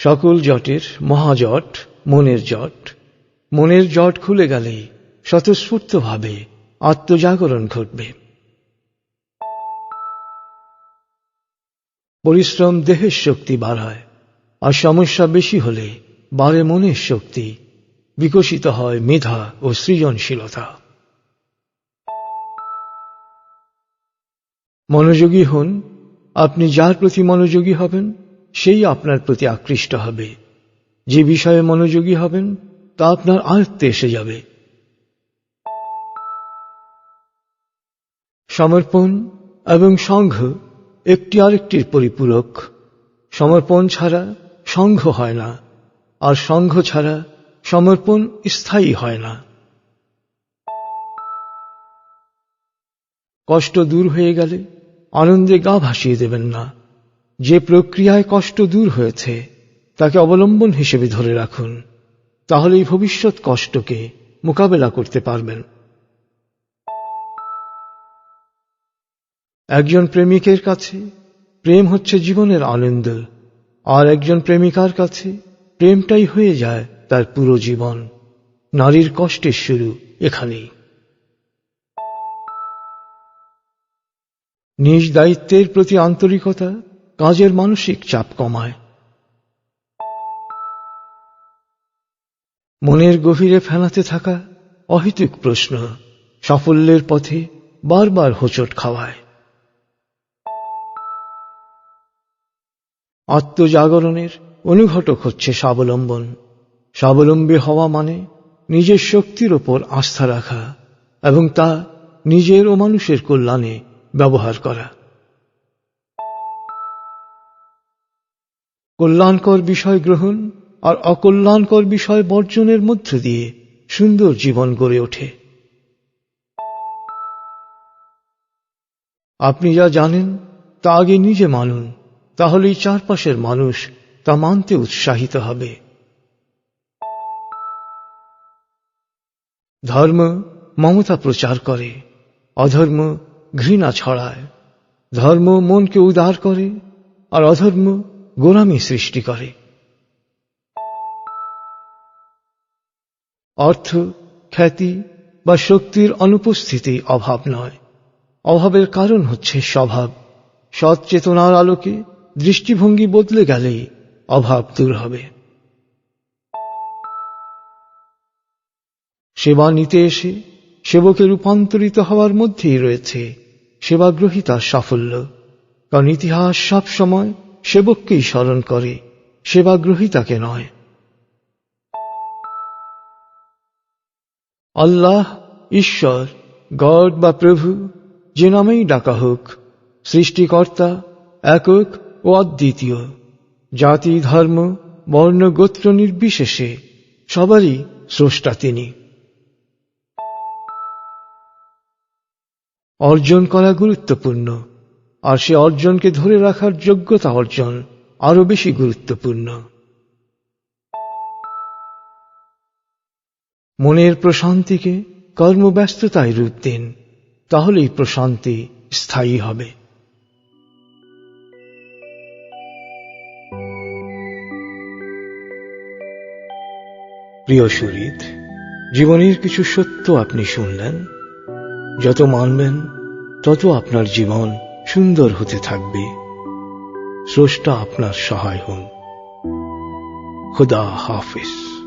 সকল জটের মহাজট, মনের জট। মনের জট খুলে গেলেই স্বতঃস্ফূর্তভাবে আত্মজাগরণ ঘটবে। পরিশ্রম দেহের শক্তি বাড়ায়, আর সমস্যা বেশি হলে বাড়ে মনের শক্তি, বিকশিত হয় মেধা ও সৃজনশীলতা। মনোযোগী হন, আপনি যার প্রতি মনোযোগী হবেন সেই আপনার প্রতি আকৃষ্ট হবে। যে বিষয়ে মনোযোগী হবেন, তা আপনার আয়ত্তে এসে যাবে। সমর্পণ এবং সংঘ একটি আরেকটির পরিপূরক। সমর্পণ ছাড়া সংঘ হয় না, আর সংঘ ছাড়া সমর্পণ স্থায়ী হয় না। কষ্ট দূর হয়ে গেলে আনন্দে গা ভাসিয়ে দেবেন না। যে প্রক্রিয়ায় কষ্ট দূর হয়েছে, তাকে অবলম্বন হিসেবে ধরে রাখুন। তাহলেই ভবিষ্যৎ কষ্টকে মোকাবেলা করতে পারবেন। একজন প্রেমিকের কাছে প্রেম হচ্ছে জীবনের আনন্দ, আর একজন প্রেমিকার কাছে প্রেমটাই হয়ে যায় তার পুরো জীবন। নারীর কষ্টের শুরু এখানেই। নিজ দায়িত্বের প্রতি আন্তরিকতা কাজের মানসিক চাপ কমায়। মনের গভীরে ফেলাতে থাকা অহেতুক প্রশ্ন, সাফল্যের পথে বারবার হোঁচট খাওয়ায়। আত্মজাগরণের অনুঘটক হচ্ছে স্বাবলম্বন। স্বাবলম্বী হওয়া মানে নিজের শক্তির ওপর আস্থা রাখা এবং তা নিজের ও মানুষের কল্যাণে ব্যবহার করা। কল্যাণকর বিষয় গ্রহণ আর অকল্যাণকর বিষয় বর্জনের মধ্য দিয়ে সুন্দর জীবন গড়ে ওঠে। আপনি যা জানেন, তা আগে নিজে মানুন, তাহলেই চারপাশের মানুষ তা মানতে উৎসাহিত হবে। ধর্ম মমতা প্রচার করে, অধর্ম ঘৃণা ছড়ায়। ধর্ম মনকে উদার করে, আর অধর্ম গোলামি সৃষ্টি করে। অর্থ, খ্যাতি বা শক্তির অনুপস্থিতি অভাব নয়। অভাবের কারণ হচ্ছে স্বভাব। সৎ চেতনার আলোকে দৃষ্টিভঙ্গি বদলে গেলেই অভাব দূর হবে। সেবা নিতে এসে সেবকে রূপান্তরিত হওয়ার মধ্যেই রয়েছে সেবাগ্রহিতার সাফল্য। কারণ ইতিহাস সব সময় সেবককেই স্মরণ করে সেবাগ্রহিতাকে নয়। আল্লাহ, ঈশ্বর, গড বা প্রভু, যে নামেই ডাকা হোক, সৃষ্টিকর্তা, একক ও অদ্বিতীয়, জাতি, ধর্ম, বর্ণ, গোত্র নির্বিশেষে সবারই স্রষ্টা তিনি। অর্জন করা গুরুত্বপূর্ণ। আর সে অর্জনকে ধরে রাখার যোগ্যতা অর্জন আরও বেশি গুরুত্বপূর্ণ। মনের প্রশান্তিকে কর্মব্যস্ততায় রূপ দিন, তাহলেই প্রশান্তি স্থায়ী হবে। প্রিয় সুরিত জীবনের কিছু সত্য আপনি শুনলেন। যত মানবেন, তত আপনার জীবন সুন্দর হতে থাকবে। স্রষ্টা আপনার সহায় হন। খুদা হাফিজ।